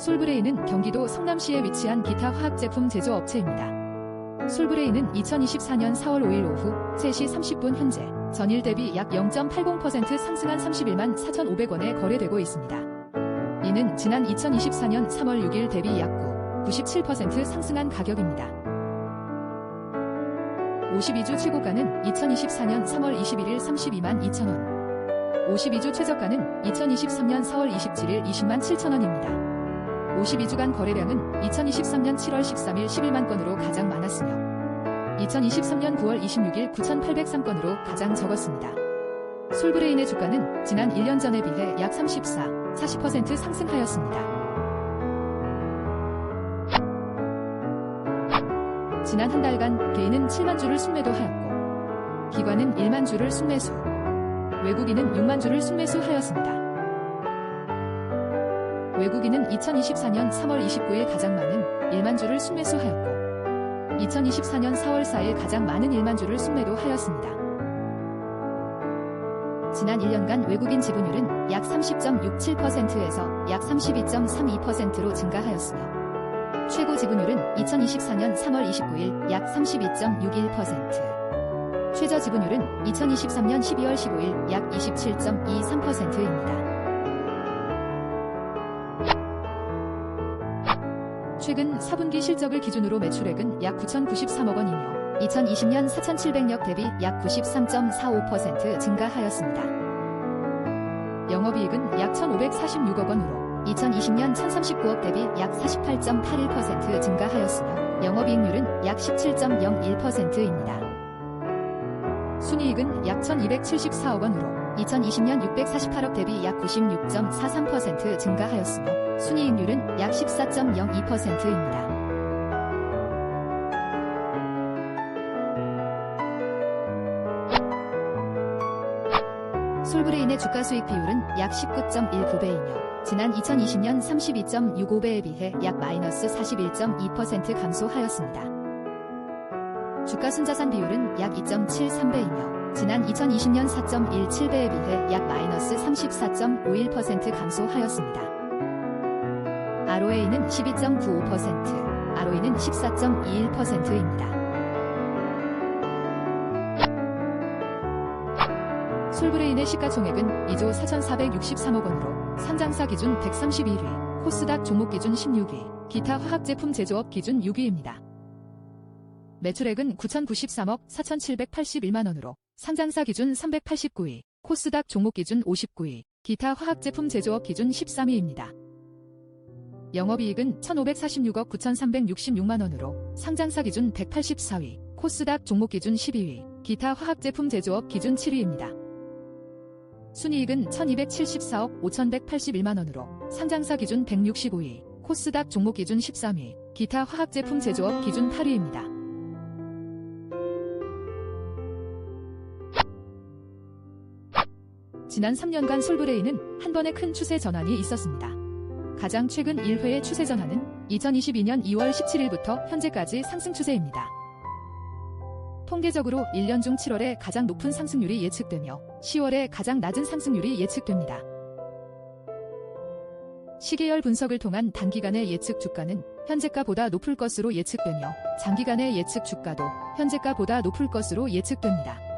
솔브레인은 경기도 성남시에 위치한 기타 화학 제품 제조업체입니다. 솔브레인은 2024년 4월 5일 오후 3시 30분 현재 전일 대비 약 0.80% 상승한 31만 4,500원에 거래되고 있습니다. 이는 지난 2024년 3월 6일 대비 약 9, 97% 상승한 가격입니다. 52주 최고가는 2024년 3월 21일 32만 2천원. 52주 최저가는 2023년 4월 27일 20만 7천원입니다. 52주간 거래량은 2023년 7월 13일 11만 건으로 가장 많았으며 2023년 9월 26일 9,803건으로 가장 적었습니다. 솔브레인의 주가는 지난 1년 전에 비해 약 34, 40% 상승하였습니다. 지난 한 달간 개인은 7만 주를 순매도하였고 기관은 1만 주를 순매수, 외국인은 6만 주를 순매수하였습니다. 외국인은 2024년 3월 29일 가장 많은 1만 주를 순매수하였고 2024년 4월 4일 가장 많은 1만 주를 순매도 하였습니다. 지난 1년간 외국인 지분율은 약 30.67%에서 약 32.32%로 증가하였으며 최고 지분율은 2024년 3월 29일 약 32.61%, 최저 지분율은 2023년 12월 15일 약 27.23%입니다. 최근 4분기 실적을 기준으로 매출액은 약 9,093억 원이며 2020년 4,700억 대비 약 93.45% 증가하였습니다. 영업이익은 약 1,546억 원으로 2020년 1,039억 대비 약 48.81% 증가하였으며 영업이익률은 약 17.01%입니다. 순이익은 약 1,274억 원으로 2020년 648억 대비 약 96.43% 증가하였으며 순이익률은 약 14.02%입니다. 솔브레인의 주가 수익 비율은 약 19.19배이며 지난 2020년 32.65배에 비해 약 마이너스 41.2% 감소하였습니다. 주가 순자산 비율은 약 2.73배이며 지난 2020년 4.17배에 비해 약 마이너스 34.51% 감소하였습니다. ROA는 12.95%, ROE는 14.21%입니다. 솔브레인의 시가총액은 2조 4,463억 원으로 상장사 기준 131위, 코스닥 종목 기준 16위, 기타 화학제품 제조업 기준 6위입니다. 매출액은 9,093억 4,781만 원으로 상장사 기준 389위, 코스닥 종목 기준 59위, 기타 화학제품 제조업 기준 13위입니다. 영업이익은 1,546억 9,366만 원으로 상장사 기준 184위, 코스닥 종목 기준 12위, 기타 화학제품 제조업 기준 7위입니다. 순이익은 1,274억 5,181만 원으로 상장사 기준 165위, 코스닥 종목 기준 13위, 기타 화학제품 제조업 기준 8위입니다. 지난 3년간 솔브레인은 한 번의 큰 추세 전환이 있었습니다. 가장 최근 1회의 추세 전환은 2022년 2월 17일부터 현재까지 상승 추세입니다. 통계적으로 1년 중 7월에 가장 높은 상승률이 예측되며 10월에 가장 낮은 상승률이 예측됩니다. 시계열 분석을 통한 단기간의 예측 주가는 현재가보다 높을 것으로 예측되며 장기간의 예측 주가도 현재가보다 높을 것으로 예측됩니다.